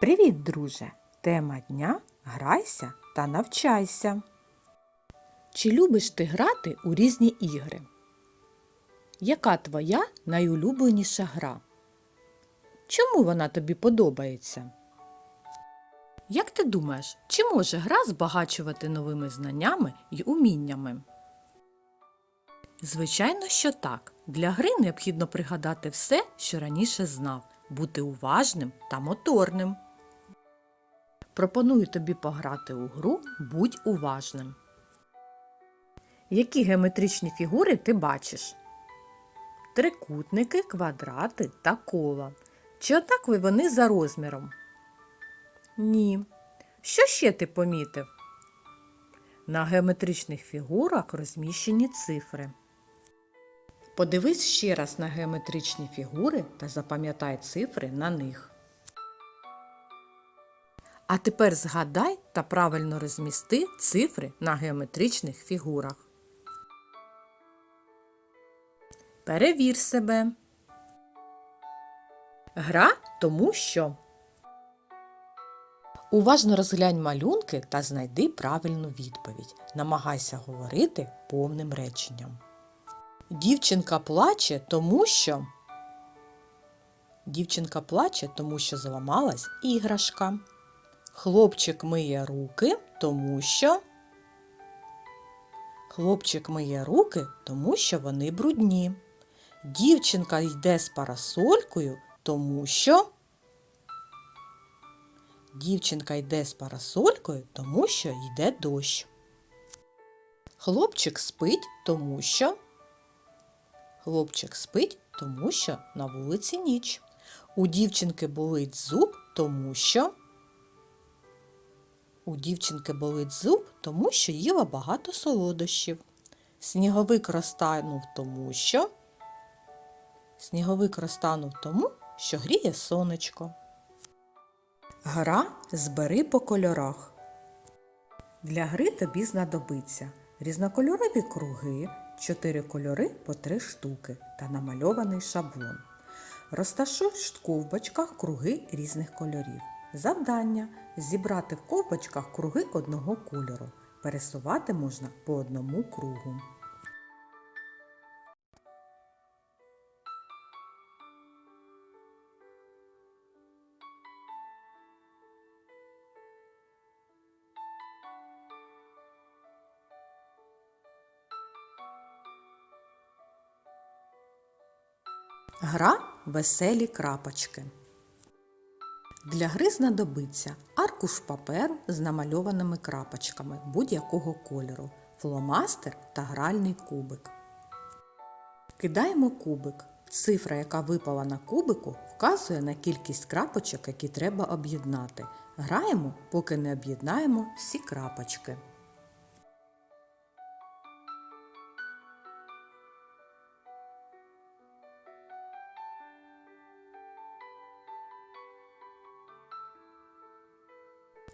Привіт, друже! Тема дня Грайся та навчайся. Чи любиш ти грати у різні ігри? Яка твоя найулюбленіша гра? Чому вона тобі подобається? Як ти думаєш, чи може гра збагачувати новими знаннями й уміннями? Звичайно, що так. Для гри необхідно пригадати все, що раніше знав, бути уважним та моторним. Пропоную тобі пограти у гру Будь уважним. Які геометричні фігури ти бачиш? Трикутники, квадрати та кола. Чи однакові вони за розміром? Ні. Що ще ти помітив? На геометричних фігурах розміщені цифри. Подивись ще раз на геометричні фігури та запам'ятай цифри на них. А тепер згадай та правильно розмісти цифри на геометричних фігурах. Перевір себе. Гра тому що. Уважно розглянь малюнки та знайди правильну відповідь. Намагайся говорити повним реченням. Дівчинка плаче, тому що. Дівчинка плаче, тому що зламалась іграшка. Хлопчик миє руки, тому що. Хлопчик миє руки, тому що вони брудні. Дівчинка йде з парасолькою, тому що. Дівчинка йде з парасолькою, тому що йде дощ. Хлопчик спить, тому що. Хлопчик спить, тому що на вулиці ніч. У дівчинки болить зуб, тому що. У дівчинки болить зуб, тому що їла багато солодощів. Сніговик розтанув тому, що. Сніговик розтанув тому, що гріє сонечко. Гра збери по кольорах. Для гри тобі знадобиться різнокольорові круги, чотири кольори по три штуки та намальований шаблон. Розташуй в ковбочках круги різних кольорів. Завдання зібрати в ковбочках круги одного кольору. Пересувати можна по одному кругу. Гра веселі крапочки. Для гри знадобиться аркуш паперу з намальованими крапочками будь-якого кольору, фломастер та гральний кубик. Кидаємо кубик. Цифра, яка випала на кубику, вказує на кількість крапочок, які треба об'єднати. Граємо, поки не об'єднаємо всі крапочки.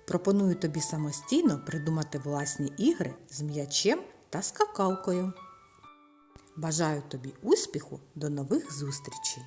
Пропоную тобі самостійно придумати власні ігри з м'ячем та скакалкою. Бажаю тобі успіху, до нових зустрічей!